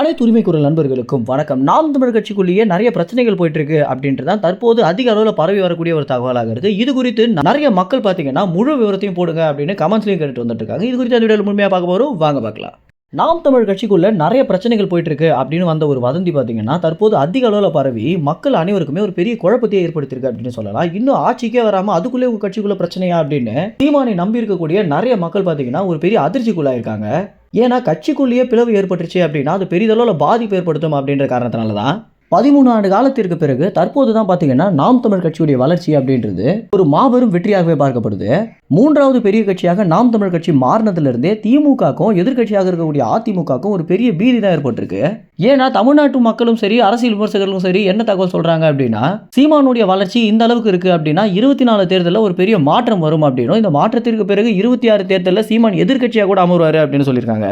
அனைத்து உரிமை குரல் நண்பர்களுக்கும் வணக்கம். நாம் தமிழ் கட்சிக்குள்ளேயே நிறைய பிரச்சனைகள் போயிட்டு இருக்கு அப்படின்ட்டு தான் தற்போது அதிக அளவில் பரவி வரக்கூடிய ஒரு தகவலாக இருக்கு. இது குறித்து நிறைய மக்கள் பார்த்தீங்கன்னா முழு விவரத்தையும் போடுங்க அப்படின்னு கமெண்ட்ஸ்லையும் கேட்டுட்டு வந்துட்டு இருக்காங்க இது குறித்து அந்த வீடியோவில் முழுமையாக பார்க்க போகிறோம் வாங்க பார்க்கலாம். நாம் தமிழ் கட்சிக்குள்ள நிறைய பிரச்சனைகள் போயிட்டு இருக்கு அப்படின்னு வந்த ஒரு வதந்தி பார்த்தீங்கன்னா தற்போது அதிக அளவில் பரவி மக்கள் அனைவருக்குமே ஒரு பெரிய குழப்பத்தையே ஏற்படுத்தியிருக்கு அப்படின்னு சொல்லலாம். இன்னும் ஆட்சிக்கே வராமல் அதுக்குள்ளே உங்கள் கட்சிக்குள்ள பிரச்சனையா அப்படின்னு தீமானை நம்பி இருக்கக்கூடிய நிறைய மக்கள் பார்த்தீங்கன்னா ஒரு பெரிய அதிர்ச்சிக்குள்ளாயிருக்காங்க. ஏன்னா கட்சிக்குள்ளேயே பிளவு ஏற்பட்டுருச்சு அப்படின்னா அது பெரிதளவில் பாதிப்பு ஏற்படுத்தும் அப்படின்ற காரணத்தினால தான் பதிமூணு ஆண்டு காலத்திற்கு பிறகு தற்போது தான் பார்த்தீங்கன்னா நாம் தமிழ் கட்சியுடைய வளர்ச்சி அப்படின்றது ஒரு மாபெரும் வெற்றியாகவே பார்க்கப்படுது. மூன்றாவது பெரிய கட்சியாக நாம் தமிழ் கட்சி மாறினதுலேருந்தே திமுகக்கும் எதிர்க்கட்சியாக இருக்கக்கூடிய அதிமுகக்கும் ஒரு பெரிய பீதி தான் ஏற்பட்டிருக்கு. ஏன்னா தமிழ்நாட்டு மக்களும் சரி அரசியல் விமர்சகர்களும் சரி என்ன தகவல் சொல்கிறாங்க அப்படின்னா சீமானுடைய வளர்ச்சி இந்த அளவுக்கு இருக்குது அப்படின்னா இருபத்தி நாலு தேர்தலில் ஒரு பெரிய மாற்றம் வரும் அப்படின்னும். இந்த மாற்றத்திற்கு பிறகு இருபத்தி ஆறு தேர்தலில் சீமான் எதிர்க்கட்சியாக கூட அமர்வார் அப்படின்னு சொல்லியிருக்காங்க.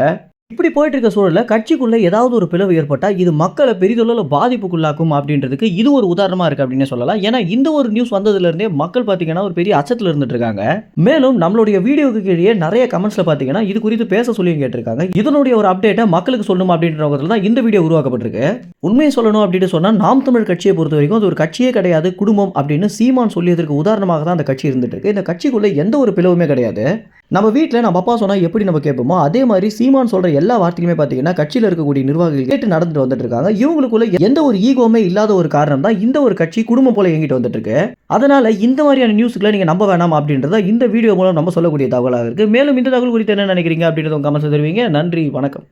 இப்படி போயிட்டு இருக்க சூழலில் கட்சிக்குள்ளே ஏதாவது ஒரு பிளவு ஏற்பட்டால் இது மக்களை பெரிதளவில் பாதிப்புக்குள்ளாக்கும் அப்படின்றதுக்கு இது ஒரு உதாரணமாக இருக்குது அப்படின்னு சொல்லலாம். ஏன்னா இந்த ஒரு நியூஸ் வந்ததுலேருந்தே மக்கள் பார்த்தீங்கன்னா ஒரு பெரிய அச்சத்தில் இருந்துட்டு இருக்காங்க. மேலும் நம்மளுடைய வீடியோக்கு கீழே நிறைய கமெண்ட்ஸில் பார்த்தீங்கன்னா இது குறித்து பேச சொல்லி கேட்டிருக்காங்க. இதனுடைய ஒரு அப்டேட்டை மக்களுக்கு சொல்லணும் அப்படின்ற தான் இந்த வீடியோ உருவாக்கப்பட்டிருக்கு. உண்மையை சொல்லணும் அப்படின்னு சொன்னால் நாம் தமிழ் கட்சியை பொறுத்த வரைக்கும் அது ஒரு கட்சியே கிடையாது குடும்பம் அப்படின்னு சீமான் சொல்லியதற்கு உதாரணமாக தான் அந்த கட்சி இருந்துட்டு இருக்கு. இந்த கட்சிக்குள்ளே எந்த ஒரு பிளவுமே கிடையாது. நம்ம வீட்டில் நம்ம அப்பா சொன்னால் எப்படி நம்ம கேட்போமோ அதே மாதிரி சீமான் சொல்கிற எல்லா வார்த்தையுமே பார்த்தீங்கன்னா கட்சியில் இருக்கக்கூடிய நிர்வாகிகள் கேட்டு நடந்துட்டு வந்துட்டு இருக்காங்க. இவங்களுக்குள்ள எந்த ஒரு ஈகோமே இல்லாத ஒரு காரணம் தான் இந்த ஒரு கட்சி குடும்பம் போல இயங்கிட்டு வந்துட்டு இருக்கு. அதனால இந்த மாதிரியான நியூஸ்களை நீங்கள் நம்ப வேணாம் அப்படின்றத இந்த வீடியோ மூலம் நம்ம சொல்லக்கூடிய தகவலாக இருக்குது மேலும் இந்த தகவல் குறித்து என்ன நினைக்கிறீங்க அப்படின்றத உங்க கமெண்ட்ஸ் தருவீங்க. நன்றி வணக்கம்.